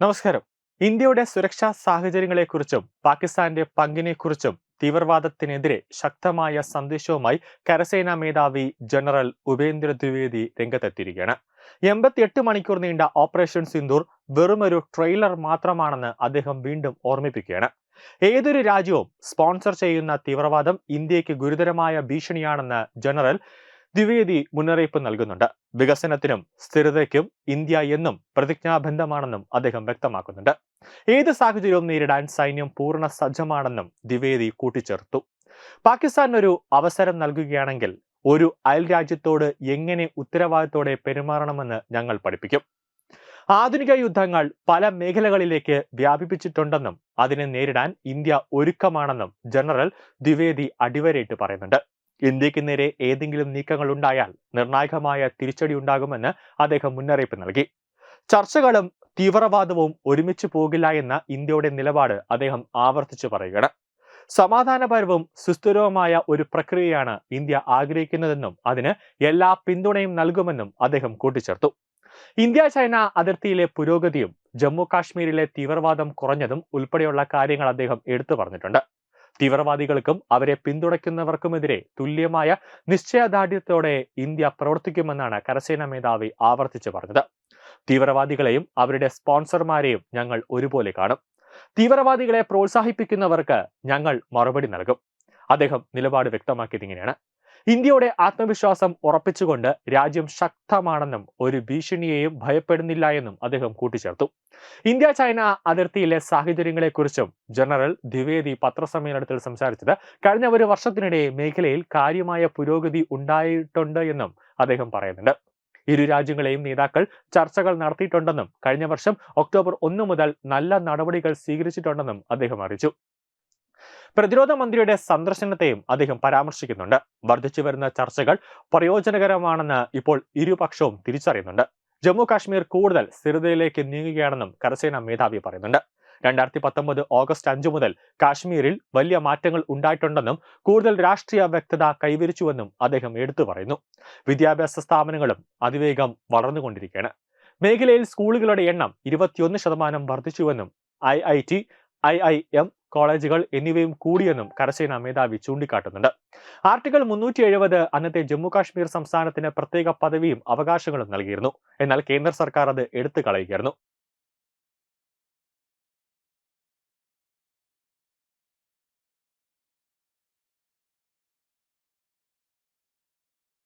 നമസ്കാരം. ഇന്ത്യയുടെ സുരക്ഷാ സാഹചര്യങ്ങളെക്കുറിച്ചും പാകിസ്ഥാന്റെ പങ്കിനെക്കുറിച്ചും തീവ്രവാദത്തിനെതിരെ ശക്തമായ സന്ദേശവുമായി കരസേനാ മേധാവി ജനറൽ ഉപേന്ദ്ര ദ്വിവേദി രംഗത്തെത്തിയിരിക്കുകയാണ്. എൺപത്തിയെട്ട് മണിക്കൂർ നീണ്ട ഓപ്പറേഷൻ സിന്ദൂർ വെറുമൊരു ട്രെയിലർ മാത്രമാണെന്ന് അദ്ദേഹം വീണ്ടും ഓർമ്മിപ്പിക്കുകയാണ്. ഏതൊരു രാജ്യവും സ്പോൺസർ ചെയ്യുന്ന തീവ്രവാദം ഇന്ത്യയ്ക്ക് ഗുരുതരമായ ഭീഷണിയാണെന്ന് ജനറൽ ദ്വിവേദി മുന്നറിയിപ്പ് നൽകുന്നുണ്ട്. വികസനത്തിനും സ്ഥിരതയ്ക്കും ഇന്ത്യ എന്നും പ്രതിജ്ഞാബന്ധമാണെന്നും അദ്ദേഹം വ്യക്തമാക്കുന്നുണ്ട്. ഏത് സാഹചര്യവും നേരിടാൻ സൈന്യം പൂർണ സജ്ജമാണെന്നും ദ്വിവേദി കൂട്ടിച്ചേർത്തു. പാകിസ്ഥാനൊരു അവസരം നൽകുകയാണെങ്കിൽ ഒരു അയൽ രാജ്യത്തോട് എങ്ങനെ ഉത്തരവാദിത്തോടെ പെരുമാറണമെന്ന് ഞങ്ങൾ പഠിപ്പിക്കും. ആധുനിക യുദ്ധങ്ങൾ പല മേഖലകളിലേക്ക് വ്യാപിപ്പിച്ചിട്ടുണ്ടെന്നും അതിനെ നേരിടാൻ ഇന്ത്യ ഒരുക്കമാണെന്നും ജനറൽ ദ്വിവേദി അടിവരയിട്ട് പറയുന്നുണ്ട്. ഇന്ത്യയ്ക്ക് നേരെ ഏതെങ്കിലും നീക്കങ്ങൾ ഉണ്ടായാൽ നിർണായകമായ തിരിച്ചടി ഉണ്ടാകുമെന്ന് അദ്ദേഹം മുന്നറിയിപ്പ് നൽകി. ചർച്ചകളും തീവ്രവാദവും ഒരുമിച്ച് പോകില്ല എന്ന ഇന്ത്യയുടെ നിലപാട് അദ്ദേഹം ആവർത്തിച്ചു പറയുകയാണ്. സമാധാനപരവും സുസ്ഥിരവുമായ ഒരു പ്രക്രിയയാണ് ഇന്ത്യ ആഗ്രഹിക്കുന്നതെന്നും അതിന് എല്ലാ പിന്തുണയും നൽകുമെന്നും അദ്ദേഹം കൂട്ടിച്ചേർത്തു. ഇന്ത്യ ചൈന അതിർത്തിയിലെ പുരോഗതിയും ജമ്മു കാശ്മീരിലെ തീവ്രവാദം കുറഞ്ഞതും ഉൾപ്പെടെയുള്ള കാര്യങ്ങൾ അദ്ദേഹം എടുത്തു പറഞ്ഞിട്ടുണ്ട്. തീവ്രവാദികൾക്കും അവരെ പിന്തുണയ്ക്കുന്നവർക്കുമെതിരെ തുല്യമായ നിശ്ചയദാർഢ്യത്തോടെ ഇന്ത്യ പ്രവർത്തിക്കുമെന്നാണ് കരസേനാ മേധാവി ആവർത്തിച്ചു പറഞ്ഞത്. തീവ്രവാദികളെയും അവരുടെ സ്പോൺസർമാരെയും ഞങ്ങൾ ഒരുപോലെ കാണും. തീവ്രവാദികളെ പ്രോത്സാഹിപ്പിക്കുന്നവർക്ക് ഞങ്ങൾ മറുപടി നൽകും. അദ്ദേഹം നിലപാട് വ്യക്തമാക്കിയത് ഇങ്ങനെയാണ്. ഇന്ത്യയുടെ ആത്മവിശ്വാസം ഉറപ്പിച്ചുകൊണ്ട് രാജ്യം ശക്തമാണെന്നും ഒരു ഭീഷണിയെയും ഭയപ്പെടുന്നില്ല എന്നും അദ്ദേഹം കൂട്ടിച്ചേർത്തു. ഇന്ത്യ ചൈന അതിർത്തിയിലെ സാഹചര്യങ്ങളെക്കുറിച്ചും ജനറൽ ദ്വിവേദി പത്രസമ്മേളനത്തിൽ സംസാരിച്ചത് കഴിഞ്ഞ ഒരു വർഷത്തിനിടെ മേഖലയിൽ കാര്യമായ പുരോഗതി ഉണ്ടായിട്ടുണ്ട് എന്നും അദ്ദേഹം പറയുന്നുണ്ട്. ഇരു രാജ്യങ്ങളെയും നേതാക്കൾ ചർച്ചകൾ നടത്തിയിട്ടുണ്ടെന്നും കഴിഞ്ഞ വർഷം ഒക്ടോബർ ഒന്ന് മുതൽ നല്ല നടപടികൾ സ്വീകരിച്ചിട്ടുണ്ടെന്നും അദ്ദേഹം അറിയിച്ചു. പ്രതിരോധ മന്ത്രിയുടെ സന്ദർശനത്തെയും അദ്ദേഹം പരാമർശിക്കുന്നുണ്ട്. വർദ്ധിച്ചു വരുന്ന ചർച്ചകൾ പ്രയോജനകരമാണെന്ന് ഇപ്പോൾ ഇരുപക്ഷവും തിരിച്ചറിയുന്നുണ്ട്. ജമ്മു കാശ്മീർ കൂടുതൽ സ്ഥിരതയിലേക്ക് നീങ്ങുകയാണെന്നും കരസേനാ മേധാവി പറയുന്നുണ്ട്. രണ്ടായിരത്തി പത്തൊമ്പത് ഓഗസ്റ്റ് അഞ്ചു മുതൽ കാശ്മീരിൽ വലിയ മാറ്റങ്ങൾ ഉണ്ടായിട്ടുണ്ടെന്നും കൂടുതൽ രാഷ്ട്രീയ വ്യക്തത കൈവരിച്ചുവെന്നും അദ്ദേഹം എടുത്തു പറയുന്നു. വിദ്യാഭ്യാസ സ്ഥാപനങ്ങളും അതിവേഗം വളർന്നുകൊണ്ടിരിക്കുകയാണ്. മേഖലയിൽ സ്കൂളുകളുടെ എണ്ണം ഇരുപത്തിയൊന്ന് ശതമാനം വർദ്ധിച്ചുവെന്നും I I T I I M കോളേജുകൾ എന്നിവയും കൂടിയെന്നും കരസേനാ മേധാവി ചൂണ്ടിക്കാട്ടുന്നുണ്ട്. ആർട്ടിക്കിൾ മുന്നൂറ്റി എഴുപത് അന്നത്തെ ജമ്മു കാശ്മീർ സംസ്ഥാനത്തിന് പ്രത്യേക പദവിയും അവകാശങ്ങളും നൽകിയിരുന്നു. എന്നാൽ കേന്ദ്ര സർക്കാർ അത് എടുത്തു കളയുകയായിരുന്നു.